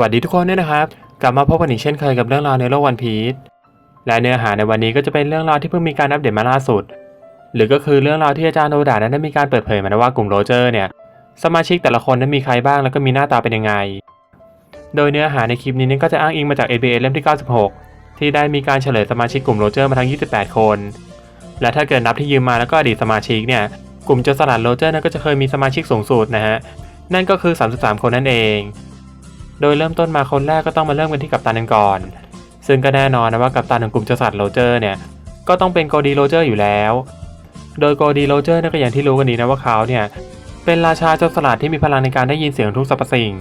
วัสดีทุกคนด้วยนะครับ กลับมาพบกันอีกเช่นเคยกับเรื่องราวในโลกวันพีชและเนื้อหาในวันนี้ก็จะเป็นเรื่องราวที่เพิ่งมีการอัปเดตมาล่าสุด หรือก็คือเรื่องราวที่อาจารย์โนดานั้นได้มีการเปิดเผยมาว่ากลุ่มโรเจอร์เนี่ยสมาชิกแต่ละคนนั้นมีใครบ้างแล้วก็มีหน้าตาเป็นยังไง โดยเนื้อหาในคลิปนี้นั้นก็จะอ้างอิงมาจาก ABA เล่มที่ 96 ที่ได้มีการเฉลยสมาชิกกลุ่มโรเจอร์มาทั้ง 28 คน และถ้าเกิดนับที่ยืมมาแล้วก็อดีตสมาชิกเนี่ยกลุ่มโจรสลัดโรเจอร์นั้นก็จะเคยมีสมาชิกสูงสุดนะฮะนั่นก็คือ 33 คนนั่นเอง โดยเริ่มต้นมาคนแรกก็ต้องมาเริ่มกันที่กัปตันกันก่อน ซึ่งก็แน่นอนนะว่ากัปตันของกลุ่มโจรสลัดโรเจอร์เนี่ย ก็ต้องเป็นโกดีโรเจอร์อยู่แล้ว โดยโกดีโรเจอร์นี่ยก็อย่างที่รู้กันดีนะว่าเขาเนี่ย เป็นราชาโจรสลัดที่มีพลังในการได้ยินเสียงทุกสรรพสิ่ง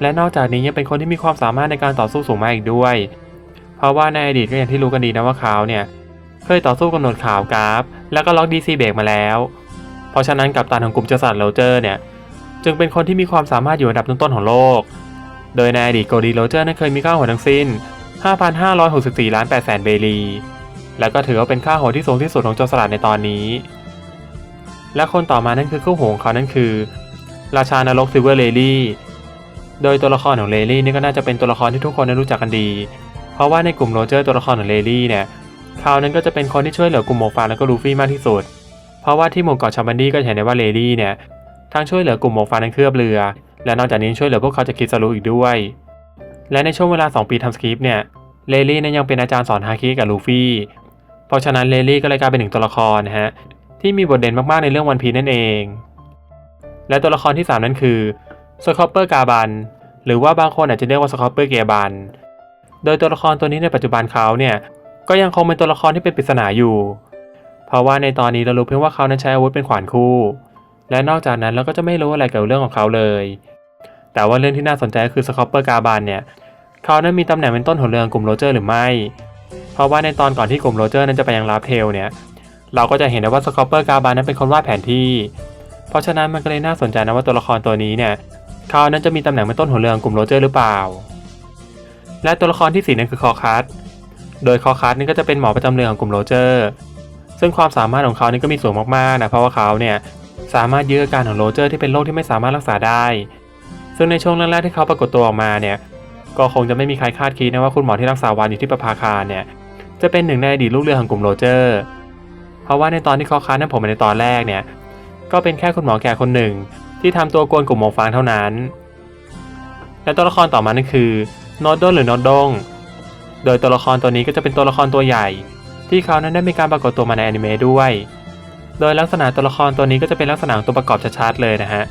และนอกจากนี้ยังเป็นคนที่มีความสามารถในการต่อสู้สูงมากอีกด้วย เพราะว่าในอดีตก็อย่างที่รู้กันดีนะว่าเขาเนี่ยเคยต่อสู้กับหนวดขาวกราฟ แล้วก็ล็อกดีซีเบรกมาแล้ว เพราะฉะนั้นกัปตันของกลุ่มโจรสลัดโรเจอร์เนี่ยจึงเป็นคนที่มีความสามารถอยู่อันดับต้นๆของโลก โดยในอดีตโกดีโรเจอร์นั้นเคยมีค่าหัวทั้งสิ้น 5,564 ล้าน8แสนเบลี และก็ถือว่าเป็นค่าหัวที่สูงที่สุดของโจรสลัดในตอนนี้ และคนต่อมานั่นคือคู่หูของเขานั่นคือ ราชานรกซิเวอร์เลลี่ โดยตัวละครของเลลี่นี่ก็น่าจะเป็นตัวละครที่ทุกคนนั้รู้จักกันดี เพราะว่าในกลุ่มโรเจอร์ตัวละครของเลลี่เนี่ยเขานั้นก็จะเป็นคนที่ช่วยเหลือกลุ่มหมวกฟางและก็ลูฟี่มากที่สุด เพราะว่าที่หมู่เกาะชาบันดี้ก็เห็นได้ว่าเลลี่เนี่ยทั้งช่วยเหลือกลุ่มหมวกฟางในเครือบเรือ และนอกจากนี้ช่วยเหลือพวกเขาจากคิซารุอีกด้วย และในช่วงเวลา 2 ปีทำสคริปต์เนี่ยเลลี่นั้นยังเป็นอาจารย์สอนฮาคิกับลูฟี่ เพราะฉะนั้นเลลี่ก็เลยกลายเป็นหนึ่งตัวละครนะฮะที่มีบทเด่นมากๆในเรื่องวันพีนั่นเอง และตัวละครที่ 3 นั่นคือสคอปเปอร์กาบันหรือว่าบางคนอาจจะเรียกว่าสคอปเปอร์เกียบันโดยตัวละครตัวนี้ในปัจจุบันเขาเนี่ยก็ยังคงเป็นตัวละครที่เป็นปริศนาอยู่ เพราะว่าในตอนนี้เรารู้เพียงว่าเขานั้นใช้อาวุธเป็นขวานคู่ และนอกจากนั้นเราก็จะไม่รู้อะไรเกี่ยวกับเรื่องของเขาเลย แต่ว่าเรื่องที่น่าสนใจก็คือสคอปเปอร์กาบันเนี่ยเขานั้นมีตำแหน่งเป็นต้นหัวเรือกลุ่มโรเจอร์หรือไม่ เพราะว่าในตอนก่อนที่กลุ่มโรเจอร์นั้นจะไปยังลาฟเทลเนี่ยเราก็จะเห็นได้ว่าสคอปเปอร์กาบันนั้นเป็นคนวาดแผนที่ เพราะฉะนั้นมันก็เลยน่าสนใจนะว่าตัวละครตัวนี้เนี่ยเขานั้นจะมีตำแหน่งเป็นต้นหัวเรือกลุ่มโรเจอร์หรือเปล่า และตัวละครที่สี่นั่นคือคอคัสโดยคอคัสนี่ก็จะเป็นหมอประจำเรือของกลุ่มโรเจอร์ ซึ่งความสามารถของเขานี่ก็มีสูงมากๆนะเพราะว่าเขาเนี่ยสามารถยื้ออาการของโรเจอร์ที่เป็นโรคที่ไม่สามารถรักษาได้ ซึ่งในช่วงแรกๆที่เขาปรากฏตัวออกมาเนี่ยก็คงจะไม่มีใครคาดคิดนะว่าคุณหมอที่รักษาวานอยู่ที่ประภาคารเนี่ยจะเป็นหนึ่งในอดีตลูกเรือของกลุ่มโรเจอร์ เพราะว่าในตอนที่คอคัสนั้นผมในตอนแรกเนี่ยก็เป็นแค่คุณหมอแก่คนหนึ่ง ที่ทำตัวกวนกลุ่มหมวกฟางเท่านั้น และตัวละครต่อมานั่นคือโนดโดนหรือโนดดง โดยตัวละครตัวนี้ก็จะเป็นตัวละครตัวใหญ่ ที่เขานั้นได้มีการปรากฏตัวมาในอนิเมะด้วย โดยลักษณะตัวละครตัวนี้ก็จะเป็นลักษณะตัวประกอบชัดๆเลยนะฮะ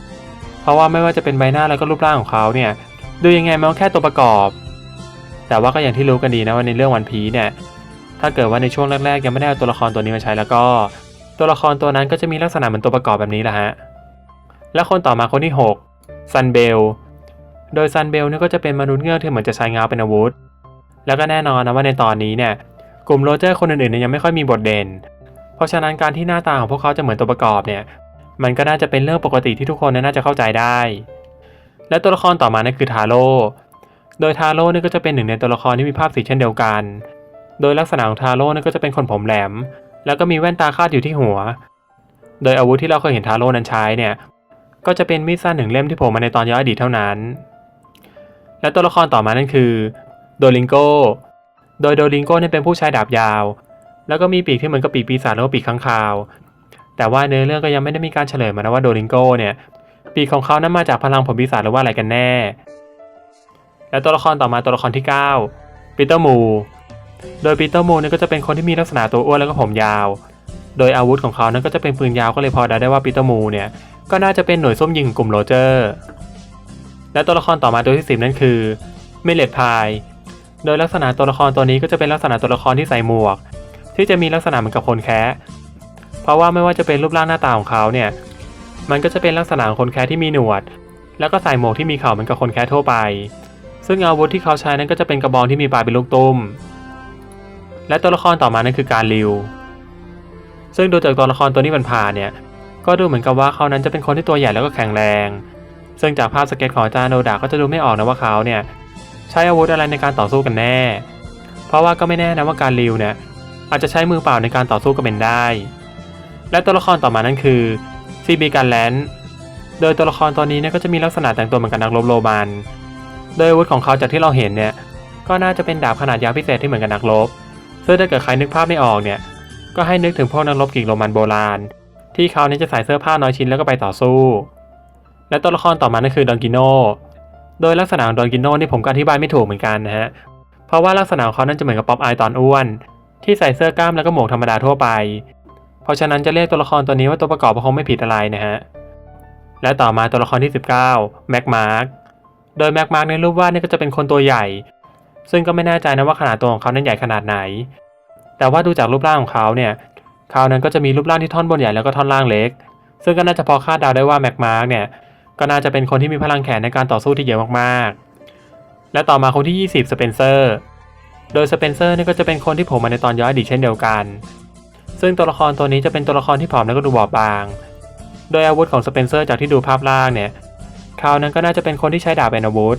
เพราะว่าไม่ว่าจะเป็นใบหน้าแล้วก็รูปร่างของเขาเนี่ยดูยังไงมันก็แค่ตัวประกอบ แต่ว่าก็อย่างที่รู้กันดีนะว่าในเรื่องวันพีเนี่ยถ้าเกิดว่าในช่วงแรกๆยังไม่ได้เอาตัวละครตัวนี้มาใช้แล้วก็ ตัวละครตัวนั้นก็จะมีลักษณะเหมือนตัวประกอบแบบนี้แหละฮะและคนต่อมาคนที่6ซันเบลโดยซันเบลเนี่ยก็จะเป็นมนุษย์เงือกที่เหมือนจะใช้งาเป็นอาวุธ แล้วก็แน่นอนนะว่าในตอนนี้เนี่ยกลุ่มโรเจอร์คนอื่นๆยังไม่ค่อยมีบทเด่น เพราะฉะนั้นการที่หน้าตาของพวกเขาจะเหมือนตัวประกอบเนี่ย มันก็น่าจะเป็นเรื่องปกติที่ทุกคนน่าจะเข้าใจได้ และตัวละครต่อมานั่นคือทาโร่โดยทาโร่เนี่ยก็จะเป็นหนึ่งในตัวละครที่มีภาพสีเช่นเดียวกัน โดยลักษณะของทาโร่เนี่ยก็จะเป็นคนผมแหลม แล้วก็มีแว่นตาคาดอยู่ที่หัว โดยอาวุธที่เราเคยเห็นทาโร่นั้นใช้เนี่ย ก็จะเป็นมีดสั้นหนึ่งเล่มที่โผล่มาในตอนย้อนอดีตเท่านั้น และตัวละครต่อมานั่นคือโดลิงโก โดยโดลิงโกเนี่ยเป็นผู้ใช้ดาบยาว แล้วก็มีปีกที่เหมือนกับปีกปีศาจแล้วก็ปีกข้างคาว แต่ว่าเนื้อเรื่องก็ยังไม่ได้มีการเฉลยมานะว่าโดลิงโกเนี่ยปีกของเขานั้นมาจากพลังผลปีศาจหรือว่าอะไรกันแน่ และตัวละครต่อมาตัวละครที่ 9 ปีเตอร์มู โดยปีเตอร์มูเนี่ยก็จะเป็นคนที่มีลักษณะตัวอ้วนแล้วก็ผมยาว โดยอาวุธของเขานั้นก็จะเป็นปืนยาวก็เลยพอเดาได้ว่าปีเตอร์มูเนี่ยก็น่าจะเป็นหน่วยส้มยิงกลุ่มโรเจอร์ และตัวละครต่อมาตัวที่ 10 นั่นคือเมเลดพาย โดยลักษณะตัวละครตัวนี้ก็จะเป็นลักษณะตัวละครที่ใส่หมวก ที่จะมีลักษณะเหมือนกับคนแคะ เพราะว่าไม่ว่าจะเป็นรูปร่างหน้าตาของเขาเนี่ย มันก็จะเป็นลักษณะของคนแคะที่มีหนวด แล้วก็ใส่หมวกที่มีเขาเหมือนกับคนแคะทั่วไป ซึ่งอาวุธที่เขาใช้นั้นก็จะเป็นกระบองที่มีปลายเป็นลูกตุ้ม และตัวละครต่อมานั่นคือการริว ซึ่งดูจากตัวละครตัวนี้ผ่านๆเนี่ย ก็ดูเหมือนกับว่าเขานั้นจะเป็นคนที่ตัวใหญ่แล้วก็แข็งแรง ซึ่งจากภาพสเก็ตของอาจารย์โนดาก็จะดูไม่ออกนะว่าเขาเนี่ยใช้อาวุธอะไรในการต่อสู้กันแน่ เพราะว่าก็ไม่แน่นะว่าการริวเนี่ยอาจจะใช้มือเปล่าในการต่อสู้ก็เป็นได้ และตัวละครต่อมานั่นคือซีบีการแลนโดยตัวละครตัวนี้เนี่ยก็จะมีลักษณะแต่งตัวเหมือนกับนักรบโรมัน โดยอาวุธของเขาจากที่เราเห็นเนี่ยก็น่าจะเป็นดาบขนาดยาวพิเศษที่เหมือนกับนักรบซึ่งถ้าเกิดใครนึกภาพไม่ออกเนี่ยก็ให้นึกถึงพวกนักรบกรีกโรมันโบราณ ที่เขาเนี่ยจะใส่เสื้อผ้าน้อยชิ้นแล้วก็ไปต่อสู้ และตัวละครต่อมานั่นคือดอนกิโนโดยลักษณะของดอนกิโนนี่ผมก็อธิบายไม่ถูกเหมือนกันนะฮะเพราะว่าลักษณะของเขานั่นจะเหมือนกับป๊อปอายตอนอ้วน ที่ใส่เสื้อกล้ามแล้วก็หมวกธรรมดาทั่วไป เพราะฉะนั้นจะเรียกตัวละครตัวนี้ว่าตัวประกอบก็คงไม่ผิดอะไรนะฮะ และต่อมาตัวละครที่ 19แม็กมาร์กโดยแม็กมาร์กในรูปวาดนี่ก็จะเป็นคนตัวใหญ่ ซึ่งก็ไม่แน่ใจนะว่าขนาดตัวของเขานั้นใหญ่ขนาดไหน แต่ว่าดูจากรูปร่างของเขาเนี่ยเขานั้นก็จะมีรูปร่างที่ท่อนบนใหญ่แล้วก็ท่อนล่างเล็ก ซึ่งก็น่าจะพอคาดเดาได้ว่าแม็กมาร์กเนี่ยก็น่าจะเป็นคนที่มีพลังแขนในการต่อสู้ที่เยอะมากๆ และต่อมาคนที่ 20สเปนเซอร์ โดยสเปนเซอร์นี่ก็จะเป็นคนที่ผล่มาในตอนย้อนอดีตเช่นเดียวกัน ซึ่งตัวละครตัวนี้จะเป็นตัวละครที่ผอมแล้วก็ดูบอบบาง โดยอาวุธของสเปนเซอร์จากที่ดูภาพล่างเนี่ยเขานั้นก็น่าจะเป็นคนที่ใช้ดาบเป็นอาวุธ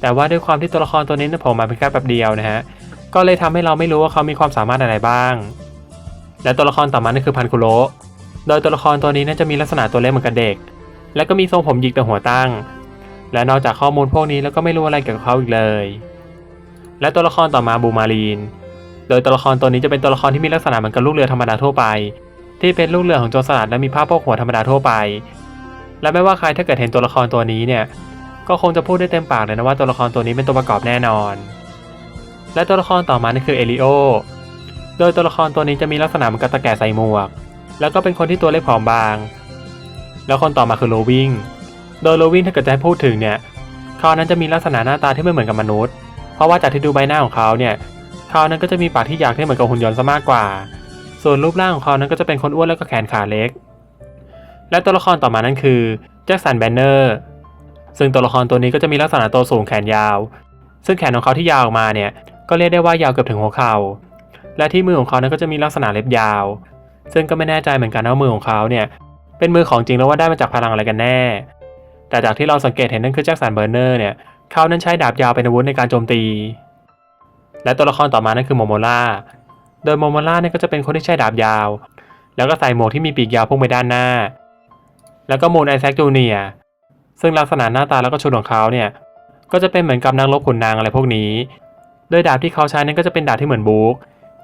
แต่ว่าด้วยความที่ตัวละครตัวนี้นั้นผล่มาเพียงแค่แป๊บเดียวนะฮะ ก็เลยทำให้เราไม่รู้ว่าเขามีความสามารถอะไรบ้าง และตัวละครต่อมานั่นคือพันคุโรโดยตัวละครตัวนี้น่าจะมีลักษณะตัวเล็กเหมือนกับเด็ก และก็มีทรงผมหยิกแต่หัวตั้ง และนอกจากข้อมูลพวกนี้แล้วก็ไม่รู้อะไรเกี่ยวกับเขาอีกเลย และตัวละครต่อมาบูมารีน โดยตัวละครตัวนี้จะเป็นตัวละครที่มีลักษณะเหมือนกับลูกเรือธรรมดาทั่วไป ที่เป็นลูกเรือของโจรสลัดและมีผ้าโพกหัวธรรมดาทั่วไป และไม่ว่าใครถ้าเกิดเห็นตัวละครตัวนี้เนี่ยก็คงจะพูดได้เต็มปากเลยนะว่าตัวละครตัวนี้เป็นตัวประกอบแน่นอน และตัวละครต่อมานี่คือเอลิโอ โดยตัวละครตัวนี้จะมีลักษณะเหมือนกับตะแก่ใส่หมวก แล้วก็เป็นคนที่ตัวเล็กผอมบาง แล้วคนต่อมาคือโรวิง โดยโรวิงถ้าเกิดจะให้พูดถึงเนี่ยเขานั้นจะมีลักษณะหน้าตาที่ไม่เหมือนกับมนุษย์ เพราะว่าจากที่ดูใบหน้าของเขาเนี่ย เขานั้นก็จะมีปากที่อยากที่เหมือนกับหุ่นยนต์ซะมากกว่า ส่วนรูปร่างของเขานั้นก็จะเป็นคนอ้วนแล้วก็แขนขาเล็ก และตัวละครต่อมานั้นคือแจ็คสันแบนเนอร์ซึ่งตัวละครตัวนี้ก็จะมีลักษณะตัวสูงแขนยาว ซึ่งแขนของเขาที่ยาวออกมาเนี่ยก็เรียกได้ว่ายาวเกือบถึงหัวเข่า และที่มือของเขานั้นก็จะมีลักษณะเล็บยาว ซึ่งก็ไม่แน่ใจเหมือนกันว่ามือของเขาเนี่ยเป็นมือของจริงแล้วว่าได้มาจากพลังอะไรกันแน่ แต่จากที่เราสังเกตเห็นนั่นคือแจ็คสันเบอร์เนอร์เนี่ยเขานั้นใช้ดาบยาวเป็นอาวุธในการโจมตี และตัวละครต่อมานั่นคือโมโมล่า โดยโมโมล่าเนี่ยก็จะเป็นคนที่ใช้ดาบยาว แล้วก็ใส่หมวกที่มีปีกยาวพุ่งไปด้านหน้า แล้วก็มูนไอแซคจูเนียซึ่งลักษณะหน้าตาแล้วก็ชุดของเขาเนี่ย ก็จะเป็นเหมือนกับนางรบขุนนางอะไรพวกนี้ โดยดาบที่เขาใช้นั้นก็จะเป็นดาบที่เหมือนบุ๊ก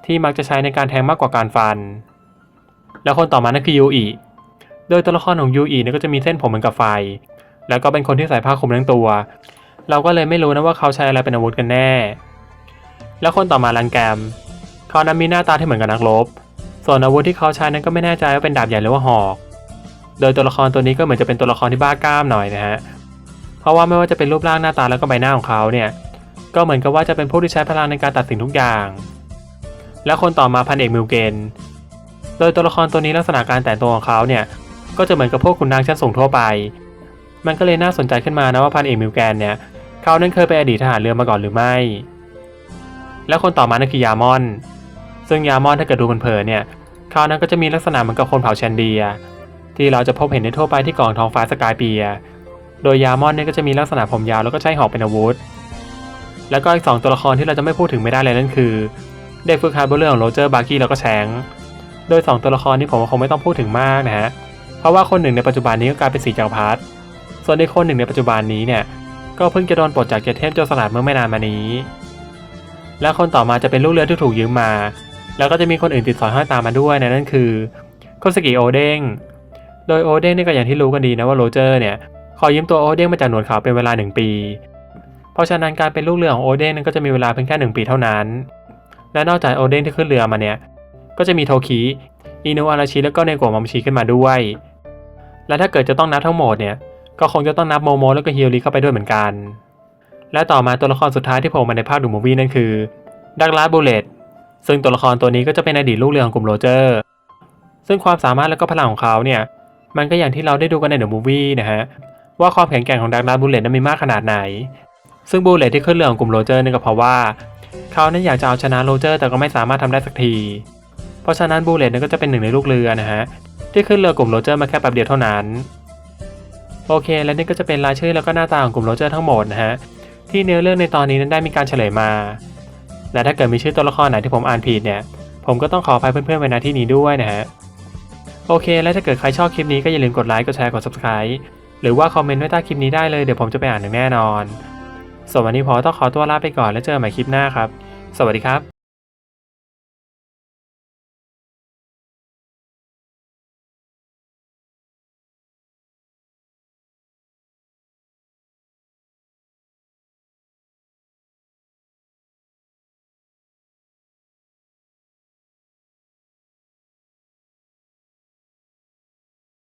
ที่มักจะใช้ในการแทงมากกว่าการฟัน แล้วคนต่อมานั่นคือยูอิโดยตัวละครของยูอิเนี่ยก็จะมีเส้นผมเหมือนกับไฟ แล้วก็เป็นคนที่ใส่ผ้าคลุมทั้งตัว เราก็เลยไม่รู้นะว่าเขาใช้อะไรเป็นอาวุธกันแน่ แล้วคนต่อมาลังแกม เขานั้นมีหน้าตาที่เหมือนกับนักรบ ส่วนอาวุธที่เขาใช้นั้นก็ไม่แน่ใจว่าเป็นดาบใหญ่หรือว่าหอก โดยตัวละครตัวนี้ก็เหมือนจะเป็นตัวละครที่บ้ากล้ามหน่อยนะฮะ เพราะว่าไม่ว่าจะเป็นรูปร่างหน้าตาแล้วก็ใบหน้าของเขาเนี่ย ก็เหมือนกับว่าจะเป็นผู้ที่ใช้พลังในการตัดสินทุกอย่าง แล้วคนต่อมาพันเอกมิวเกน โดยตัวละครตัวนี้ลักษณะการแต่งตัวของเขาเนี่ยก็จะเหมือนกับพวกขุนนางชั้นสูงทั่วไป มันก็เลยน่าสนใจขึ้นมานะว่าพันเอกมิวแกนเนี่ย เขานั้นเคยเป็นอดีตทหารเรือมาก่อนหรือไม่ แล้วคนต่อมานั่นคือยามอน ซึ่งยามอนถ้าเกิดดูเผินๆเนี่ยเขานั้นก็จะมีลักษณะเหมือนกับคนเผาแชนเดีย ที่เราจะพบเห็นในทั่วไปที่กองท้องฟ้าสกายเปีย โดยยามอนเนี่ยก็จะมีลักษณะผมยาวแล้วก็ใช้หอกเป็นอาวุธ แล้วก็อีกสองตัวละครที่เราจะไม่พูดถึงไม่ได้เลยนั่นคือเด็กฝึกหัดบนเรือของโรเจอร์บาร์กี้แล้วก็แชงโดยสองตัวละครนี้ผมว่าคงไม่ต้องพูดถึงมากนะฮะ เพราะว่าคนหนึ่งในปัจจุบันนี้ก็กลายเป็นสีจักรพรรดิ ส่วนอีกคนหนึ่งในปัจจุบันนี้เนี่ย ก็เพิ่งจะโดนปลดจากเจดเทพโจรสลัดเมื่อไม่นานมานี้ และคนต่อมาจะเป็นลูกเรือที่ถูกยืมมา แล้วก็จะมีคนอื่นติดสอยห้อยตามมาด้วยนะนั่นคือโคสกิโอเด้งโดยโอเด้งนี่ก็อย่างที่รู้กันดีนะว่าโรเจอร์เนี่ยขอยืมตัวโอเด้งมาจากหนวดขาวเป็นเวลาหนึ่งปี เพราะฉะนั้นการเป็นลูกเรือของโอเด้งนั้นก็จะมีเวลาเพียงแค่หนึ่งปีเท่านั้น และนอกจากโอเด้งที่ขึ้นเรือมาเนี่ยก็จะมีโทคิอินุอาราชิแล้วก็เนโกะมัมชิขึ้นมาด้วย และถ้าเกิดจะต้องนับทั้งหมดเนี่ยก็คงจะต้องนับโมโมแล้วก็ฮิโอริเข้าไปด้วยเหมือนกัน และต่อมาตัวละครสุดท้ายที่โผล่มาในภาคดูมูวี่นั่นคือดักลาสบูเลตซึ่งตัวละครตัวนี้ก็จะเป็นอดีตลูกเรือของกลุ่มโรเจอร์ ซึ่งความสามารถและก็พลังของเขาเนี่ย มันก็อย่างที่เราได้ดูกันในเดอะมูวี่นะฮะ ว่าความแข็งแกร่งของดักลาสบูเลตนั้นมีมากขนาดไหน ซึ่งบูเลตที่ขึ้นเรือของกลุ่มโรเจอร์นี่ก็เพราะว่า เขานั้นอยากจะเอาชนะโรเจอร์แต่ก็ไม่สามารถทำได้สักที เพราะฉะนั้นบูเลตนั้นก็จะเป็นหนึ่งในลูกเรือนะฮะที่ขึ้นเรือกลุ่มโรเจอร์มาแค่แป๊บเดียวเท่านั้น โอเค และนี่ก็จะเป็นรายชื่อแล้วก็หน้าตาของกลุ่มโรเจอร์ทั้งหมดนะฮะ ที่เนื้อเรื่องในตอนนี้นั้นได้มีการเฉลยมา และถ้าเกิดมีชื่อตัวละครไหนที่ผมอ่านผิดเนี่ย ผมก็ต้องขออภัยเพื่อนๆไว้ณที่นี้ด้วยนะฮะ โอเค และถ้าเกิดใครชอบคลิปนี้ก็อย่าลืมกดไลค์ กดแชร์ กด subscribe หรือว่าคอมเมนต์ไว้ใต้คลิปนี้ได้เลย เดี๋ยวผมจะไปอ่านอย่างแน่นอน ส่วนวันนี้พอต้องขอตัวลาไปก่อนแล้วเจอกันใหม่คลิปหน้าครับ สวัสดีครับ